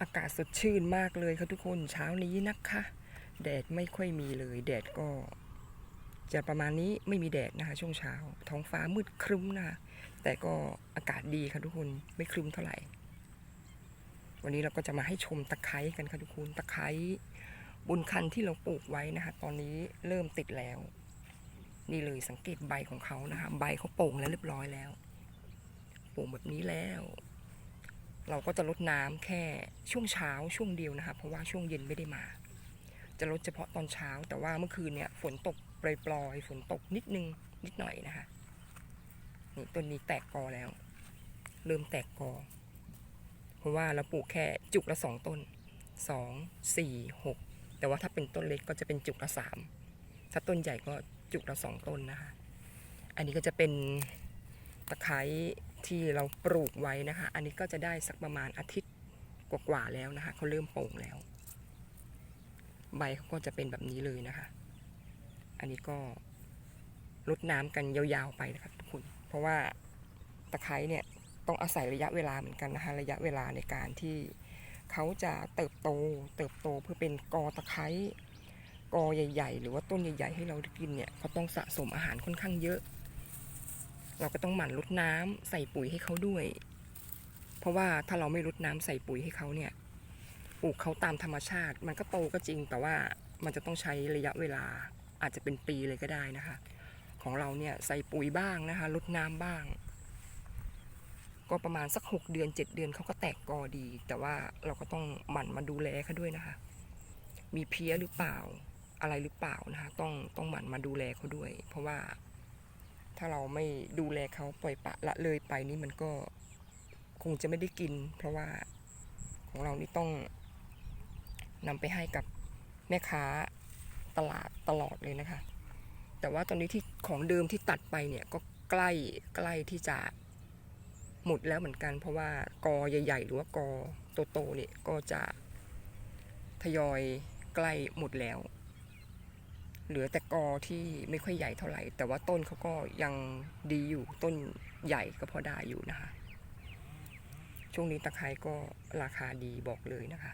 อากาศสดชื่นมากเลยครับทุกคนเช้านี้นะคะ แดดไม่ค่อยมีเลย แดดก็ จะประมาณนี้ไม่มีแดดนะคะ ช่วงเช้า ท้องฟ้ามืดครึ้มนะคะแต่ก็อากาศดีค่ะทุกคนไม่ครึ้มเท่าไหร่ วันนี้เราก็จะมาให้ชมตะไคร้กันค่ะทุกคนตะไคร้บนคันที่เราปลูกไว้นะคะ ตอนนี้เริ่มติดแล้ว นี่เลยสังเกตใบของเขานะคะ ใบเขาโป่งแล้วเรียบร้อยแล้ว โป่งแบบนี้แล้ว เราก็จะลดน้ำแค่ช่วงเช้าช่วงเดียวนะคะเพราะว่าช่วงเย็นไม่ได้มา จะลดเฉพาะตอนเช้า แต่ว่าเมื่อคืนเนี่ยฝนตกปลอยๆฝนตกนิดนึงนิดหน่อยนะคะนี่ต้นนี้แตกกอแล้ว เริ่มแตกกอ เพราะว่าเราปลูกแค่จุกละสองต้นสองสี่หกแต่ว่าถ้าเป็นต้นเล็กก็จะเป็นจุกละสามถ้าต้นใหญ่ก็จุกละสองต้นนะคะ อันนี้ก็จะเป็นตะไคร้ ที่เราปลูกไว้นะคะ อันนี้ก็จะได้สักประมาณอาทิตย์กว่าๆแล้วนะคะเขาเริ่มโป่งแล้ว ใบเขาก็จะเป็นแบบนี้เลยนะคะ อันนี้ก็ลดน้ำกันยาวๆไปนะครับทุกคน เพราะว่าตะไคร้เนี่ยต้องอาศัยระยะเวลาเหมือนกันนะคะระยะเวลาในการที่เขาจะเติบโตเติบโตเพื่อเป็นกอตะไคร้กอใหญ่ ๆ หรือว่าต้นใหญ่ ๆ ให้เราได้กินเนี่ยเขาต้องสะสมอาหารค่อนข้างเยอะ เราก็ต้องหมั่นลดน้ำใส่ปุ๋ยให้เขาด้วย เพราะว่าถ้าเราไม่ลดน้ำใส่ปุ๋ยให้เขาเนี่ยปลูกเขาตามธรรมชาติ มันก็โตก็จริง แต่ว่ามันจะต้องใช้ระยะเวลาอาจจะเป็นปีเลยก็ได้นะคะ ของเราเนี่ยใส่ปุ๋ยบ้างนะคะลดน้ำบ้าง ก็ประมาณสักหกเดือนเจ็ดเดือนเขาก็แตกกอดี แต่ว่าเราก็ต้องหมั่นมาดูแลเขาด้วยนะคะ มีเพี้ยหรือเปล่าอะไรหรือเปล่านะคะ ต้องต้องหมั่นมาดูแลเขาด้วย เพราะว่า ถ้าเราไม่ดูแลเขาปล่อยปะละเลยไปนี่มันก็คงจะไม่ได้กิน เพราะว่าของเรานี่ต้องนำไปให้กับแม่ค้าตลาดตลอดเลยนะคะ แต่ว่าตอนนี้ที่ของเดิมที่ตัดไปเนี่ยก็ใกล้ใกล้ที่จะหมดแล้วเหมือนกัน เพราะว่ากอใหญ่ ๆ หรือว่ากอโตๆเนี่ยก็จะทยอยใกล้หมดแล้ว เหลือแต่กอที่ไม่ค่อยใหญ่เท่าไหร่ แต่ว่าต้นเขาก็ยังดีอยู่ต้นใหญ่ก็พอได้อยู่นะคะ ช่วงนี้ตะไคร้ก็ราคาดีบอกเลยนะคะ